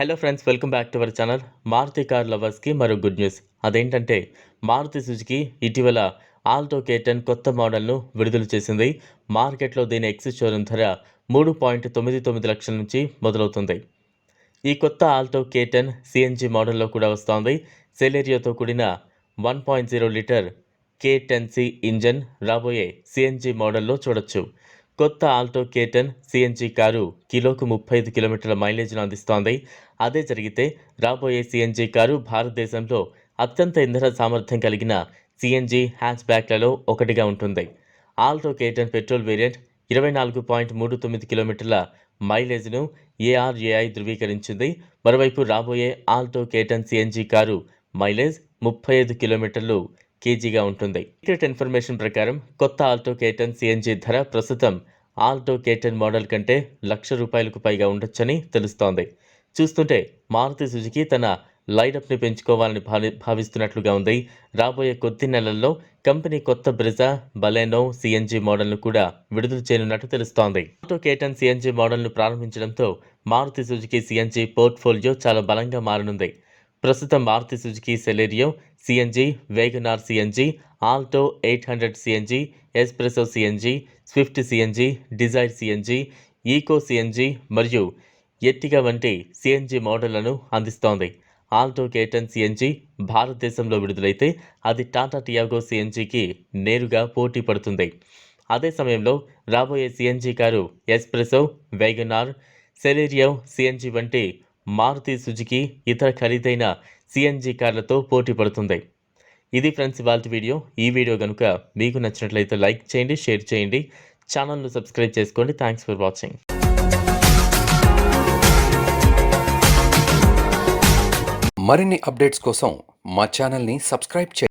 Hello friends welcome back to our channel Maruti car లవర్స్కి మరో good news అదేంటంటే Maruti Suzuki ఇటీవల Alto K ten కొత్త మోడల్ను విడుదల చేసింది. మార్కెట్లో దీని ఎక్స్ షోరూమ్ ధర మూడు పాయింట్ తొమ్మిది తొమ్మిది లక్షల నుంచి మొదలవుతుంది. ఈ కొత్త ఆల్టో కేటన్ సిఎన్జి మోడల్లో కూడా వస్తోంది. సెలేరియోతో కూడిన one point zero litre K ten C engine రాబోయే సిఎన్జి మోడల్లో చూడొచ్చు. కొత్త ఆల్టో కేటన్ సిఎన్జి కారు కిలోకు ముప్పై ఐదు కిలోమీటర్ల మైలేజ్ను అందిస్తోంది. అదే జరిగితే రాబోయే సిఎన్జి కారు భారతదేశంలో అత్యంత ఇంధన సామర్థ్యం కలిగిన సిఎన్జీ హ్యాచ్ బ్యాక్లలో ఒకటిగా ఉంటుంది. ఆల్టో కేటన్ పెట్రోల్ వేరియంట్ ఇరవై నాలుగు పాయింట్ మూడు తొమ్మిది కిలోమీటర్ల మైలేజ్ను ఏఆర్ఏఐ ధృవీకరించింది. మరోవైపు రాబోయే Alto K ten CNG car mileage ముప్పై ఐదు కిలోమీటర్లు కేజీగా ఉంటుంది. సీక్రెట్ ఇన్ఫర్మేషన్ ప్రకారం కొత్త ఆల్టో కేటన్ సిఎన్జి ధర ప్రస్తుతం ఆల్టో కేటన్ మోడల్ కంటే లక్ష రూపాయలకు పైగా ఉండొచ్చని తెలుస్తోంది. చూస్తుంటే మారుతి సుజుకి తన లైనప్ని పెంచుకోవాలని భావి భావిస్తున్నట్లుగా ఉంది. రాబోయే కొద్ది నెలల్లో కంపెనీ కొత్త బ్రిజా బలెనో సిఎన్జి మోడల్ను కూడా విడుదల చేయనున్నట్టు తెలుస్తోంది. ఆల్టో కేటన్ సిఎన్జీ మోడల్ను ప్రారంభించడంతో మారుతి సుజుకి సిఎన్జి పోర్ట్ఫోలియో చాలా బలంగా మారనుంది. ప్రస్తుతం Maruti Suzuki Celerio CNG WagonR CNG Alto eight hundred CNG S-Presso CNG Swift CNG Dzire CNG Eeco CNG మరియు ఎట్టిగా వంటి సిఎన్జి మోడళ్ళను అందిస్తోంది ఆల్టో కేటన్ సిఎన్జి భారతదేశంలో విడుదలైతే అది టాటా టియాగో సిఎన్జికి నేరుగా పోటీ పడుతుంది అదే సమయంలో రాబోయే CNG car S-Presso WagonR Celerio CNG వంటి మారుతి సుజుకి ఇతర ఖరీదైన సిఎన్జి కార్లతో పోటీ పడుతుంది. ఇది ఫ్రెండ్స్ ఇవాళ వీడియో. ఈ వీడియో కనుక మీకు నచ్చినట్లయితే లైక్ చేయండి షేర్ చేయండి. ఛానల్ను సబ్స్క్రైబ్ చేసుకోండి. Thanks for watching. మరిన్ని అప్డేట్స్ కోసం మా ఛానల్ని సబ్స్క్రైబ్ చేయండి.